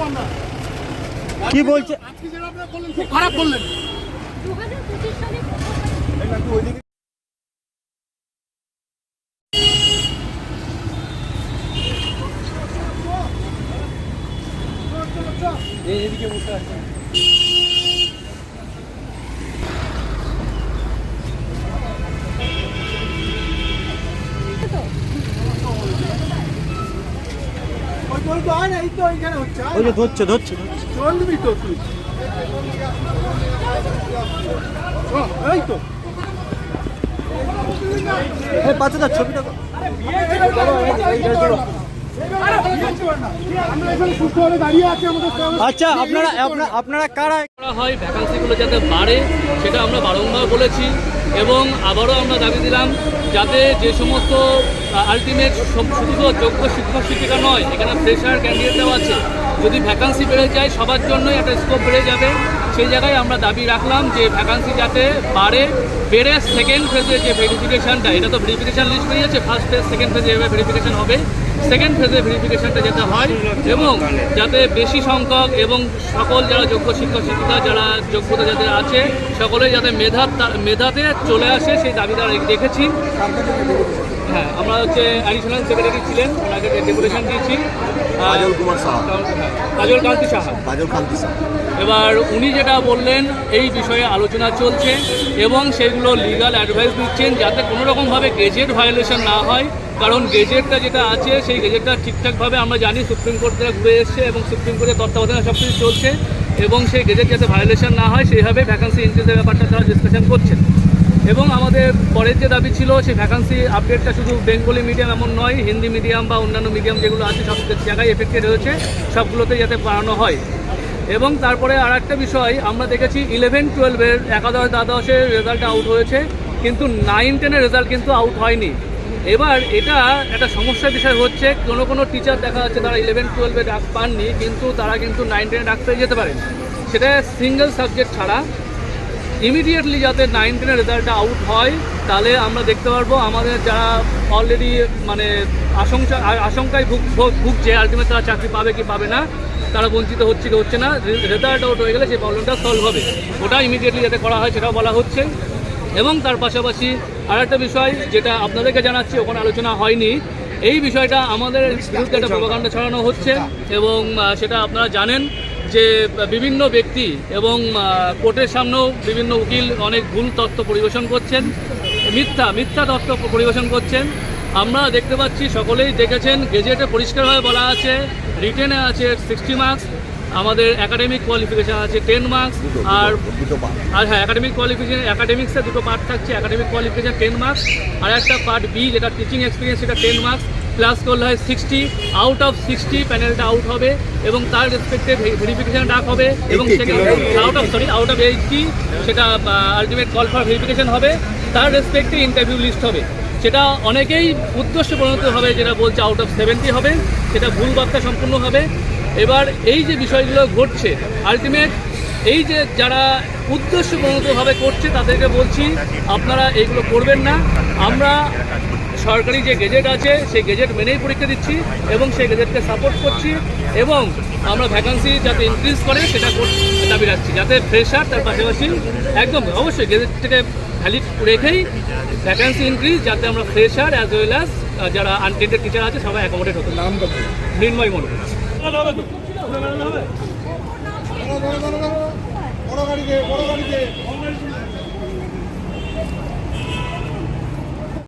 আমরা কি বলছে? আজকে যেটা আপনারা বললেন খুব খারাপ বললেন। দু হাজার পঁচিশ সালে ওই তোর তো আচ্ছা আপনারা আপনারা করা? হয় ভ্যাকান্সিগুলো যাতে বাড়ে সেটা আমরা বারংবার বলেছি। এবং আবারও আমরা দাবি দিলাম যাতে যে সমস্ত আলটিমেট শুধু যোগ্য শিক্ষক শিক্ষিকা নয়, এখানে ফ্রেশার ক্যান্ডিডেটরাও আছে। যদি ভ্যাকান্সি বেড়ে যায়, সবার জন্যই একটা স্কোপ বেড়ে যাবে। সেই জায়গায় আমরা দাবি রাখলাম যে ভ্যাকান্সি যাতে বাড়ে, বেড়ে সেকেন্ড ফেজে যে ভেরিফিকেশনটা এটা তো ভেরিফিকেশন লিস্ট বেরিয়েছে ফার্স্ট ফেজ সেকেন্ড ফেজে এভাবে ভেরিফিকেশন হবে। সেকেন্ড ফেজে ভেরিফিকেশনটা যাতে হয় এবং যাতে বেশি সংখ্যক এবং সকল যারা যোগ্য শিক্ষক শিক্ষিকা যারা যোগ্যতা যাদের আছে সকলেই যাতে মেধা মেধাতে চলে আসে সেই দাবিটা দেখেছি। হ্যাঁ আমরা হচ্ছে অ্যাডিশনাল সেক্রেটারি ছিলেন ওনাকে ডেপুটেশন দিয়েছি। কাজল কুমার সাহা। হ্যাঁ, কাজল কান্তি সাহা। কাজল কান্তি সাহা। এবার উনি যেটা বললেন এই বিষয়ে আলোচনা চলছে এবং সেগুলো লিগাল অ্যাডভাইস দিচ্ছেন যাতে কোনো রকমভাবে গেজেট ভায়োলেশন না হয়। কারণ গেজেটটা যেটা আছে, সেই গেজেটটা ঠিকঠাকভাবে আমরা জানি সুপ্রিম কোর্ট থেকে ঘুরে এসছে এবং সুপ্রিম কোর্টের তত্ত্বাবধানে সব কিছু চলছে এবং সেই গেজেট যাতে ভায়োলেশন না হয়, সেইভাবে ভ্যাকান্সি ইনক্রিজের ব্যাপারটা তারা ডিসকাশন করছেন। এবং আমাদের পরের যে দাবি ছিল, সেই ভ্যাকান্সি আপডেটটা শুধু বেঙ্গলি মিডিয়াম এমন নয় হিন্দি মিডিয়াম বা অন্যান্য মিডিয়াম যেগুলো আছে, সব জায়গায় এফেক্টেড হয়েছে সবগুলোতে যাতে বাড়ানো হয়। এবং তারপরে আর একটা বিষয়, আমরা দেখেছি ইলেভেন টুয়েলভের একাদশ দ্বাদশের রেজাল্ট আউট হয়েছে, কিন্তু নাইন টেনের রেজাল্ট কিন্তু আউট হয়নি। এবার এটা একটা সমস্যার বিষয় হচ্ছে, কোনো কোনো টিচার দেখা যাচ্ছে তারা ইলেভেন টুয়েলভে ডাক পাননি, কিন্তু তারা কিন্তু নাইন টেনে ডাক পেয়ে যেতে পারেন। সেটা সিঙ্গেল সাবজেক্ট ছাড়া। ইমিডিয়েটলি যাতে নাইন টেনের রেজাল্টটা আউট হয়, তাহলে আমরা দেখতে পারব আমাদের যারা অলরেডি মানে আশঙ্কা, আশঙ্কায় ভুগ, ভুগ- ভুগছে আলটিমেট তারা চাকরি পাবে কি পাবে না, তারা বঞ্চিত হচ্ছে কি হচ্ছে না রেজাল্ট আউট হয়ে গেলে সেই প্রবলেমটা সলভ হবে। ওটা ইমিডিয়েটলি যাতে করা হয়, সেটাও বলা হচ্ছে। এবং তার পাশাপাশি আর একটা বিষয় যেটা আপনাদেরকে জানাচ্ছি, ওখানে আলোচনা হয়নি। এই বিষয়টা আমাদের বিরুদ্ধে একটা প্রভাকাণ্ডা ছড়ানো হচ্ছে এবং সেটা আপনারা জানেন যে বিভিন্ন ব্যক্তি এবং কোর্টের সামনেও বিভিন্ন উকিল অনেক ভুল তথ্য পরিবেশন করছেন, মিথ্যা মিথ্যা তথ্য পরিবেশন করছেন। আমরা দেখতে পাচ্ছি, সকলেই দেখেছেন, গেজেটে পরিষ্কারভাবে বলা আছে, রিটেনে আছে সিক্সটি মার্কস। আমাদের একাডেমিক কোয়ালিফিকেশান আছে টেন মার্কস আর আর হ্যাঁ একাডেমিক কোয়ালিফিকেশান একাডেমিক্সে দুটো পার্ট থাকছে। একাডেমিক কোয়ালিফিকেশান টেন মার্কস আর একটা পার্ট বি যেটা টিচিং এক্সপিরিয়েন্স সেটা টেন মার্কস প্লাস করলে হয় সিক্সটি আউট অফ সিক্সটি প্যানেলটা আউট হবে এবং তার রেসপেক্টে ভেরিফিকেশান ডাক হবে এবং 80, second out of sorry out of eighty সেটা আলটিমেট কল ফর ভেরিফিকেশান হবে। তার রেসপেক্টে ইন্টারভিউ লিস্ট হবে। সেটা অনেকেই উদ্দেশ্য পরিণত হবে যেটা বলছে আউট অফ সেভেন্টি হবে। সেটা ভুল বার্তা সম্পূর্ণ হবে। এবার এই যে বিষয়গুলো ঘটছে আলটিমেট এই যে যারা উদ্দেশ্য প্রণোতভাবে করছে তাদেরকে বলছি আপনারা এইগুলো করবেন না। আমরা সরকারি যে গেজেট আছে সেই গেজেট মেনেই পরীক্ষা দিচ্ছি এবং সেই গেজেটকে সাপোর্ট করছি এবং আমরা ভ্যাকান্সি যাতে ইনক্রিজ করে সেটা দাবি রাখছি। যাতে ফ্রেশার তার পাশাপাশি একদম অবশ্যই গেজেট থেকে ভ্যালিড রেখেই ভ্যাকান্সি ইনক্রিজ যাতে আমরা ফ্রেশার অ্যাজ ওয়েল অ্যাজ যারা আনটেন্ডেড টিচার আছে সবাই অ্যাকোমোডেট হতে নামটা মৃন্ময় মণ্ডল বড় গাড়িতে বড় গাড়িতে